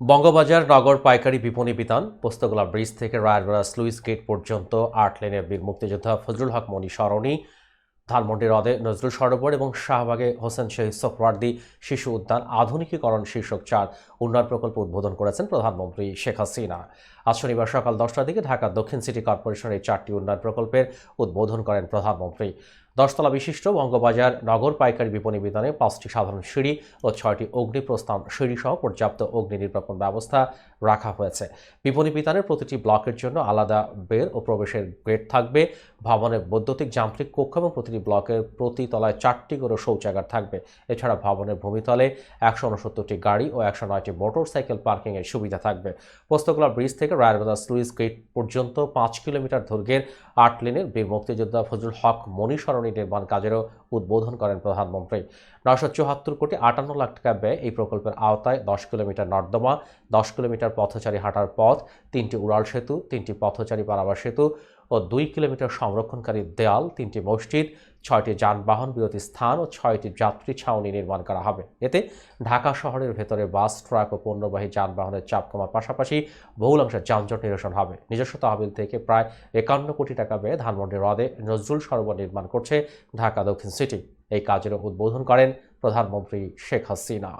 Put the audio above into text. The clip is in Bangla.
বঙ্গবাজার, নগর, পাইকারি বিপণী বিতান, পোস্তগোলা ব্রিজ থেকে রায়গড়া স্লুইস গেট পর্যন্ত আট লেনের বীর মুক্তিযোদ্ধা ফজলুল হক মনি সরণি ধানমন্ডি হ্রদে নজরুল সরোবর এবং শাহবাগে হোসেন শহীদ সোহরার্দি শিশু উদ্যান আধুনিকীকরণ শীর্ষক চার উন্নয়ন প্রকল্প উদ্বোধন করেছেন প্রধানমন্ত্রী শেখ হাসিনা। আজ শনিবার সকাল দশটার দিকে ঢাকা দক্ষিণ সিটি কর্পোরেশনের এই চারটি উন্নয়ন প্রকল্পের উদ্বোধন করেন প্রধানমন্ত্রী। দশতলা বিশিষ্ট বঙ্গবাজার নগর পাইকারি বিপণী বিতানে পাঁচটি সাধারণ সিঁড়ি ও ছয়টি অগ্নিপ্রস্থান সিঁড়ি সহ পর্যাপ্ত অগ্নি নির্বাপন ব্যবস্থা রাখা হয়েছে। বিপণী বিতানের প্রতিটি ব্লকের জন্য আলাদা বের ও প্রবেশের গেট থাকবে। ভবনের বৈদ্যুতিক, যান্ত্রিক, কক্ষ এবং প্রতিটি ব্লকের প্রতি তলায় চারটি করে শৌচাগার থাকবে। এছাড়া ভবনের ভূমিতলে একশো উনসত্তরটি গাড়ি ও একশো নয়টি মোটর সাইকেল পার্কিংয়ের সুবিধা থাকবে। পোস্তকলা ব্রিজ থেকে রায়রবাদা স্লুইস গেট পর্যন্ত পাঁচ কিলোমিটার দৈর্ঘ্যের আট লেনের বীর মুক্তিযোদ্ধা ফজলুল হক মনি সরণি নির্মাণ কাজেরও উদ্বোধন করেন প্রধানমন্ত্রী। নশো চুয়াত্তর কোটি আটান্ন লাখ টাকা ব্যয় এই প্রকল্পের আওতায় দশ কিলোমিটার নর্দমা, দশ কিলোমিটার পথচারী হাঁটার পথ, তিনটি উড়াল সেতু, তিনটি পথচারী পারাবার সেতু ও দুই কিলোমিটার সংরক্ষণকারী দেয়াল, তিনটি মসজিদ, ছয়টি যানবাহন বিরতি স্থান ও ছয়টি যাত্রী ছাউনি নির্মাণ করা হবে। এতে ঢাকা শহরের ভেতরে বাস, ট্রাক ও পণ্যবাহী যানবাহনের চাপ কমার পাশাপাশি বহুলাংশে যানজট নিরসন হবে। নিজস্ব তহবিল থেকে প্রায় একান্ন কোটি টাকা ব্যয়ে ধানমন্ডি হ্রদে নজরুল সরোবর নির্মাণ করছে ঢাকা দক্ষিণ সিটি। এই কাজের উদ্বোধন করেন প্রধানমন্ত্রী শেখ হাসিনা।